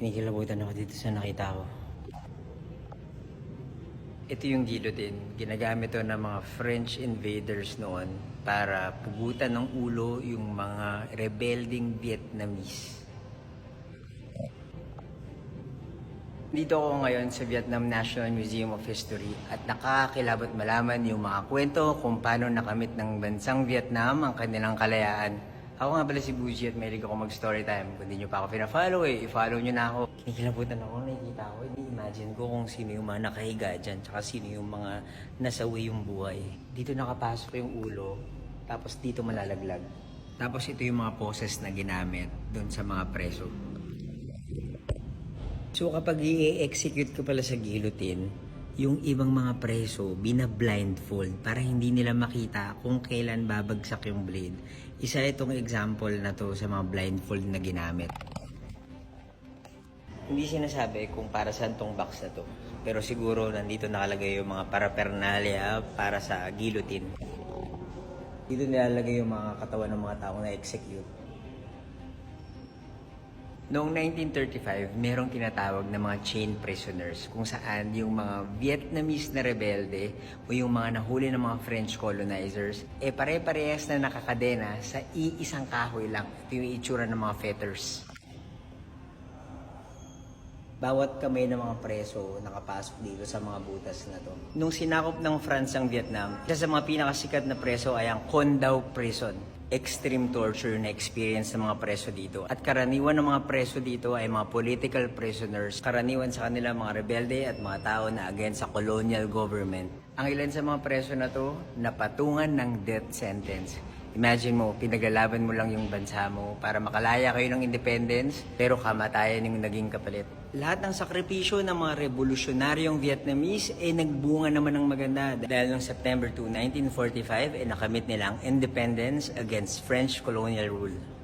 Kinikilabutan ako dito sa nakita ko. Ito yung guillotine. Ginagamit to ng mga French invaders noon para pugutan ng ulo yung mga rebelding Vietnamese. Dito ako ngayon sa Vietnam National Museum of History at nakakakilabot malaman yung mga kwento kung paano nakamit ng bansang Vietnam ang kanilang kalayaan. Ako nga pala si Buji at mahilig ako mag-story time. Kung di nyo pa ako pina-follow eh, i-follow nyo na ako. Kinikilabutan ako, nakikita ko. Hindi imagine ko kung sino yung mga nakahiga dyan, tsaka sino yung mga nasawi yung buhay. Dito nakapasok yung ulo, tapos dito malalaglag. Tapos ito yung mga poses na ginamit doon sa mga preso. So kapag i-execute ko pala sa guillotine, yung ibang mga preso, bina-blindfold para hindi nila makita kung kailan babagsak yung blade. Isa itong example na to sa mga blindfold na ginamit. Hindi sinasabi kung para saan tong box na to. Pero siguro nandito nakalagay yung mga paraphernalia para sa guillotine. Dito nilalagay yung mga katawan ng mga tao na execute. Noong 1935, merong tinatawag na mga chain prisoners kung saan yung mga Vietnamese na rebelde o yung mga nahuli ng mga French colonizers, eh pare-parehas na nakakadena sa iisang kahoy lang. Ito yung itsura ng mga fetters. Bawat kamay ng mga preso nakapasok dito sa mga butas na to. Nung sinakop ng France ang Vietnam, isa sa mga pinakasikat na preso ay ang Con Dao Prison. Extreme torture na experience ng mga preso dito. At karaniwan ng mga preso dito ay mga political prisoners. Karaniwan sa kanila mga rebelde at mga tao na against sa colonial government. Ang ilan sa mga preso na to, napatungan ng death sentence. Imagine mo, pinaglalaban mo lang yung bansa mo para makalaya kayo ng independence, pero kamatayan yung naging kapalit. Lahat ng sakripisyo ng mga revolusyonaryong Vietnamese ay nagbunga naman ng maganda dahil noong September 2, 1945, ay nakamit nila ang independence against French colonial rule.